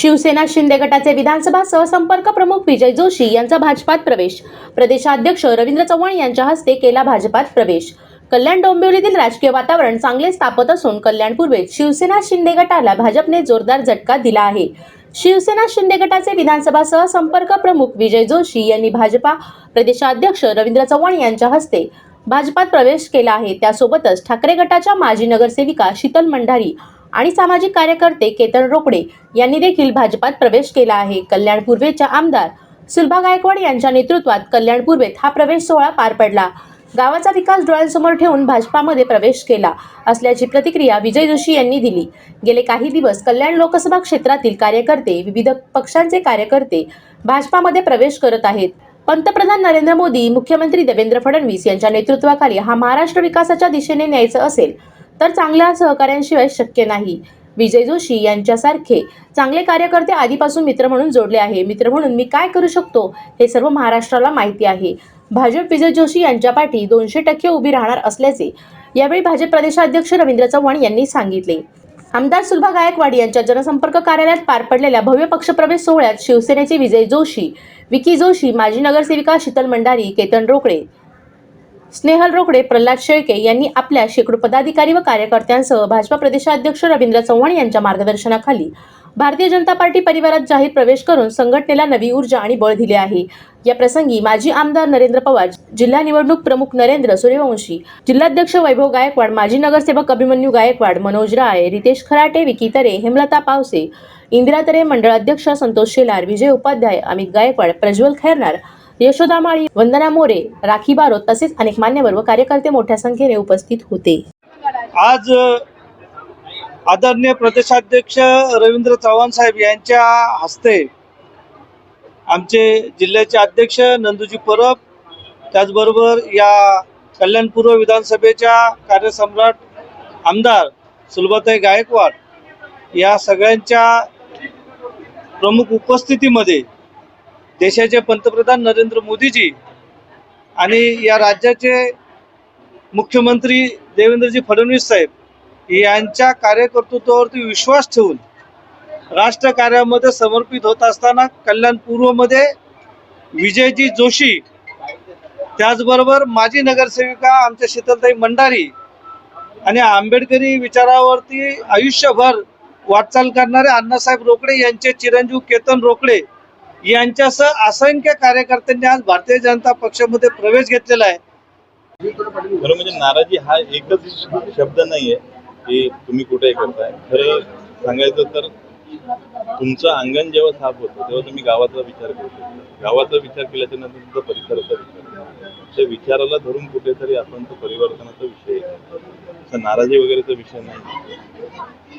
शिवसेना शिंदे गटाचे विधानसभा सहसंपर्क प्रमुख विजय जोशी यांचा भाजपात प्रवेश. प्रदेशाध्यक्ष रवींद्र चव्हाण यांच्या हस्ते केला भाजपात प्रवेश. कल्याण डोंबिवलीतील राजकीय वातावरण चांगले स्थापत असून कल्याण पूर्वेत शिवसेना शिंदे गटाला भाजपने जोरदार झटका दिला आहे. शिवसेना शिंदे गटाचे विधानसभा सहसंपर्क प्रमुख विजय जोशी यांनी भाजपा प्रदेशाध्यक्ष रवींद्र चव्हाण यांच्या हस्ते भाजपात प्रवेश केला आहे. त्यासोबतच ठाकरे गटाच्या माजी नगरसेविका शीतल मंडारी आणि सामाजिक कार्यकर्ते केतन रोकडे यांनी देखील भाजपात प्रवेश केला आहे. कल्याण पूर्वेच्या आमदार सुलभा गायकवाड यांच्या नेतृत्वात कल्याण पूर्वेत हा प्रवेश सोहळा पार पडला. गावाचा विकास डोळ्यांसमोर ठेवून भाजपामध्ये प्रवेश केला असल्याची प्रतिक्रिया विजय जोशी यांनी दिली. गेले काही दिवस कल्याण लोकसभा क्षेत्रातील कार्यकर्ते विविध पक्षांचे कार्यकर्ते भाजपामध्ये प्रवेश करत आहेत. पंतप्रधान नरेंद्र मोदी मुख्यमंत्री देवेंद्र फडणवीस यांच्या नेतृत्वाखाली हा महाराष्ट्र विकासाच्या दिशेने न्यायचं असेल तर चांगल्या सहकार्यांशिवाय शक्य नाही. विजय जोशी यांच्यासारखे चांगले कार्यकर्ते आधीपासून मित्र म्हणून जोडले आहे. मित्र म्हणून मी काय करू शकतो हे सर्व महाराष्ट्राला माहिती आहे. भाजप विजय जोशी यांच्या पाठी दोनशे टक्के उभी राहणार असल्याचे यावेळी भाजप प्रदेशाध्यक्ष रवींद्र चव्हाण यांनी सांगितले. आमदार सुलभा गायकवाड यांच्या जनसंपर्क कार्यालयात पार पडलेल्या भव्य पक्षप्रवेश सोहळ्यात शिवसेनेचे विजय जोशी विकी जोशी माजी नगरसेविका शीतल मंडारी केतन रोकडे स्नेहल रोकडे प्रल्हाद शेळके यांनी आपल्या शेकडो पदाधिकारी व कार्यकर्त्यांसह भाजपा प्रदेशाध्यक्ष रवींद्र चव्हाण यांच्या मार्गदर्शनाखाली भारतीय जनता पार्टी परिवारात जाहीर प्रवेश करून संघटनेला नवी ऊर्जा आणि बळ दिले आहे. या प्रसंगी माजी आमदार नरेंद्र पवार जिल्हा निवडणूक प्रमुख नरेंद्र सूर्यवंशी जिल्हाध्यक्ष वैभव गायकवाड माजी नगरसेवक अभिमन्यू गायकवाड मनोज राय रितेश खराटे विकी तरे हेमलता पावसे इंदिरा तरे मंडळ अध्यक्ष संतोष शेलार विजय उपाध्याय अमित गायकवाड प्रज्वल खैरनार यशोदा माळी वंदना मोरे राखी बारो तसेच अनेक मान्यवर व कार्यकर्ते मोठ्या संख्येने उपस्थित होते. आज आदरणीय प्रदेशाध्यक्ष रवींद्र चव्हाण साहेब यांच्या हस्ते आमचे जिल्ह्याचे अध्यक्ष नंदूजी परब त्याचबरोबर या कल्याण पूर्व विधानसभेच्या कार्यसम्राट आमदार सुलभाताई गायकवाड या सगळ्यांच्या प्रमुख उपस्थितीमध्ये देशाचे पंतप्रधान नरेंद्र मोदीजी आणि या राज्याचे मुख्यमंत्री देवेंद्रजी फडणवीस साहेब यांच्या कार्यकर्तृत्वावरती विश्वास ठेवून राष्ट्रकार्यामध्ये समर्पित होत असताना कल्याण पूर्वमध्ये विजयजी जोशी त्याचबरोबर माजी नगरसेविका आमच्या शीतलताई मंडारी आणि आंबेडकरी विचारावरती आयुष्यभर वाटचाल करणारे अण्णासाहेब रोकडे यांचे चिरंजीव केतन रोकडे यांच्यासह असंख्य कार्यकर्त्यांनी आज भारतीय जनता पक्षामध्ये प्रवेश घेतलेला आहे. खरं म्हणजे नाराजी हा एकच शब्द नाहीये की तुम्ही कुठे करताय. खरं सांगायचं तर तुमचं अंगण जेव्हा साफ होतं तेव्हा तुम्ही गावाचा विचार करतो गावाचा विचार केल्याच्यानंतर तुमचा परिसराचा विचार त्या विचाराला धरून कुठेतरी आपण तो परिवर्तनाचा विषय नाराजी वगैरेचा विषय नाही.